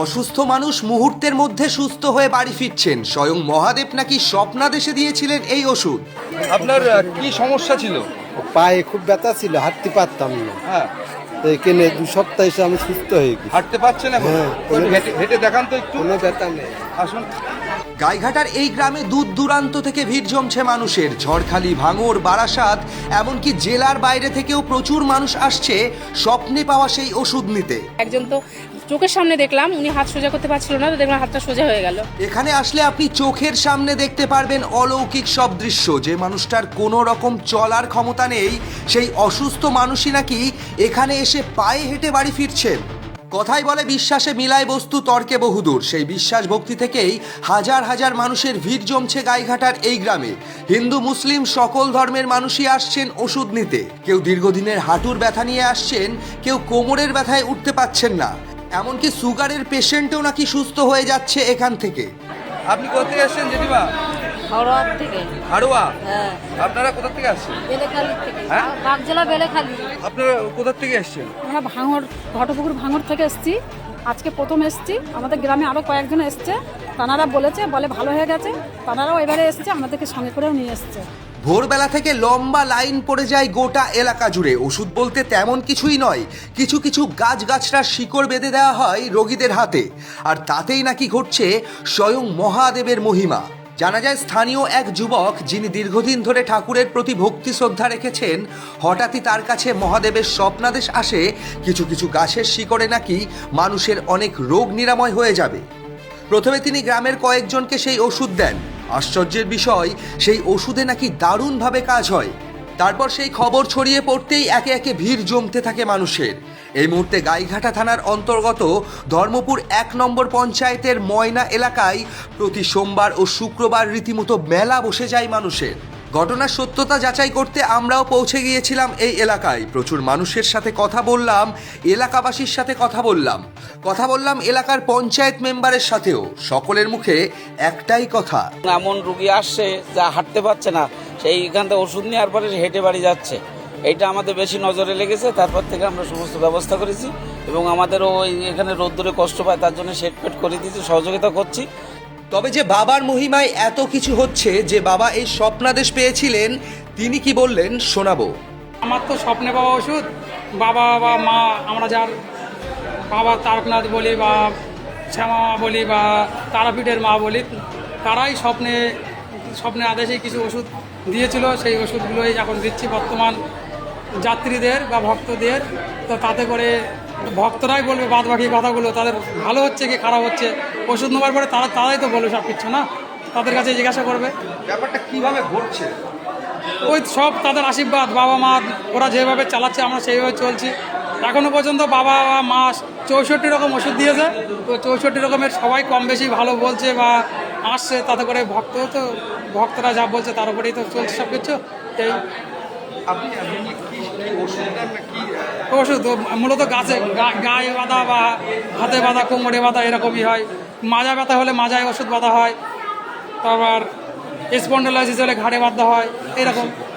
অসুস্থ মানুষ মুহূর্তের মধ্যে সুস্থ হয়ে বাড়ি ফিরছেন। স্বয়ং মহাদেব নাকি স্বপ্নাদেশে দিয়েছিলেন এই ওষুধ। আপনার কি সমস্যা ছিল? পায়ে খুব ব্যথা ছিল হাঁটতে পারতাম না। হ্যাঁ। এখানে দু সপ্তাহ এসে আমি সুস্থ হয়ে গেছি। হাঁটতে পারছেন এখন? হ্যাঁ। হেঁটে দেখান তো একটু। কোনো ব্যথা নেই। আসুন। গাইঘাটার এই গ্রামে দূর দূরান্ত থেকে ভিড় জমছে মানুষের। ঝড়খালি ভাঙর বারাসাত এমনকি জেলার বাইরে থেকেও প্রচুর মানুষ আসছে স্বপ্নে পাওয়া সেই ওষুধ নিতে। একজন তো চোখের সামনে দেখলাম, উনি হাত সোজা করতে পারছিল না, তো দেখলাম হাতটা সোজা হয়ে গেল। এখানে আসলে আপনি চোখের সামনে দেখতে পারবেন অলৌকিক সব দৃশ্য। যে মানুষটার কোনো রকম চলার ক্ষমতা নেই, সেই অসুস্থ মানুষই নাকি এখানে এসে পায়ে হেঁটে বাড়ি ফিরছেন। কথাই বলে বিশ্বাসে মিলায় বস্তু, তর্কে বহুদূর। সেই বিশ্বাস ভক্তি থেকেই হাজার হাজার মানুষের ভিড় জমছে গাইঘাটার এই গ্রামে। হিন্দু, মুসলিম সকল ধর্মের মানুষই আসছেন ওষুধ নিতে। কেউ দীর্ঘদিনের হাঁটুর ব্যথা নিয়ে আসছেন, কেউ কোমরের ব্যথায় উঠতে পাচ্ছেন না। এমনকি সুগারের পেশেন্টও নাকি সুস্থ হয়ে যাচ্ছে এখান থেকে। আপনি কোথা থেকে আসছেন জেঠিমা? হাওড়া থেকে। হাড়োয়া হ্যাঁ। আপনারা কোথা থেকে আসছেন? বেলেখালি থেকে। হ্যাঁ? বাগজেলা বেলেখালি। আপনারা কোথা থেকে এসছেন আমরা ভাঙর ঘটপুকুর ভাঙর থেকে এসেছি। আজকে প্রথম এসেছি। আমাদের গ্রামে আরও কয়েকজন এসছে। তানারা বলেছে বলে ভালো হয়ে গেছে। তানারাও এবারে এসেছে আমাদেরকে সঙ্গে করেও নিয়ে এসছে। ভোরবেলা থেকে লম্বা লাইন পড়ে যায় গোটা এলাকা জুড়ে। ওষুধ বলতে তেমন কিছুই নয়। কিছু কিছু গাছগাছড়ার শিকড় বেঁধে দেওয়া হয় রোগীদের হাতে। আর তাতেই নাকি ঘটছে স্বয়ং মহাদেবের মহিমা। জানা যায় স্থানীয় এক যুবক যিনি দীর্ঘদিন ধরে ঠাকুরের প্রতি ভক্তি শ্রদ্ধা রেখেছেন, হঠাৎই তার কাছে মহাদেবের স্বপ্নাদেশ আসে, কিছু কিছু গাছের শিকড়ে নাকি মানুষের অনেক রোগ নিরাময় হয়ে যাবে। প্রথমে তিনি গ্রামের কয়েকজনকে সেই ওষুধ দেন। আশ্চর্যের বিষয়, সেই ওষুধে নাকি দারুণভাবে কাজ হয়। তারপর সেই খবর ছড়িয়ে পড়তেই একে একে ভিড় জমতে থাকে মানুষের। এই মুহূর্তে গাইঘাটা থানার অন্তর্গত ধর্মপুর এক নম্বর পঞ্চায়েতের ময়না এলাকায় প্রতি সোমবার ও শুক্রবার রীতিমতো মেলা বসে যায় মানুষের। ঘটনার সত্যতা যাচাই করতে আমরাও পৌঁছে গিয়েছিলাম এই এলাকায়। প্রচুর মানুষের সাথে কথা বললাম, এলাকাবাসীর সাথে কথা বললাম। কথা বললাম এলাকার পঞ্চায়েত মেম্বারের সাথেও। সকলের মুখে একটাই কথা। এমন রুগী আসছে যা হাঁটতে পারছে না সেই এখান থেকে ওষুধ নেওয়ার পরে হেঁটে বাড়ি যাচ্ছে। এইটা আমাদের বেশি নজরে লেগেছে, তারপর থেকে আমরা সমস্ত ব্যবস্থা করেছি এবং আমাদেরও এখানে রোদ্দুরে কষ্ট পায়, তার জন্য সেট পেট করে দিয়েছি, সহযোগিতা করছি। তবে যে বাবার মহিমায় এত কিছু হচ্ছে, যে বাবা এই স্বপ্নাদেশ পেয়েছিলেন, তিনি কি বললেন, শোনাবো। আমার তো স্বপ্নে পাওয়া ওষুধ। বাবা, বা মা, আমরা যার বাবা তারকনাথ বলি, বা শ্যামা মা বলি, বা তারাপীঠের মা বলি, তারাই স্বপ্নে স্বপ্নে আদেশে কিছু ওষুধ দিয়েছিল। সেই ওষুধগুলোই এখন দিচ্ছি বর্তমান যাত্রীদের বা ভক্তদের। তো তাতে করে ভক্তরাই বলবে বাদ বাকি কথাগুলো তাদের ভালো হচ্ছে কি খারাপ হচ্ছে? ওষুধ নেওয়ার পরে তারা তারাই তো বলবে সব কিছু না? তাদের কাছে জিজ্ঞাসা করবে। ব্যাপারটা কীভাবে ঘটছে? ওই সব তাদের আশীর্বাদ বাবা মা ওরা যেভাবে চালাচ্ছে আমরা সেইভাবে চলছি। এখনও পর্যন্ত বাবা বা মা চৌষট্টি রকম ওষুধ দিয়েছে। তো চৌষট্টি রকমের সবাই কম বেশি ভালো বলছে বা আসছে তাতে করে ভক্ত তো ভক্তরা যা বলছে তার উপরেই তো চলছে সব কিছু এই আপনি ওষুধ মূলত গাছে গায়ে বাঁধা বা হাতে বাঁধা, কোমরে বাঁধা এরকমই হয়। মাজা ব্যথা হলে মাজায় ওষুধ বাঁধা হয়। তারপর স্পন্ডালাইসিস হলে ঘাড়ে বাঁধা হয়, এরকম।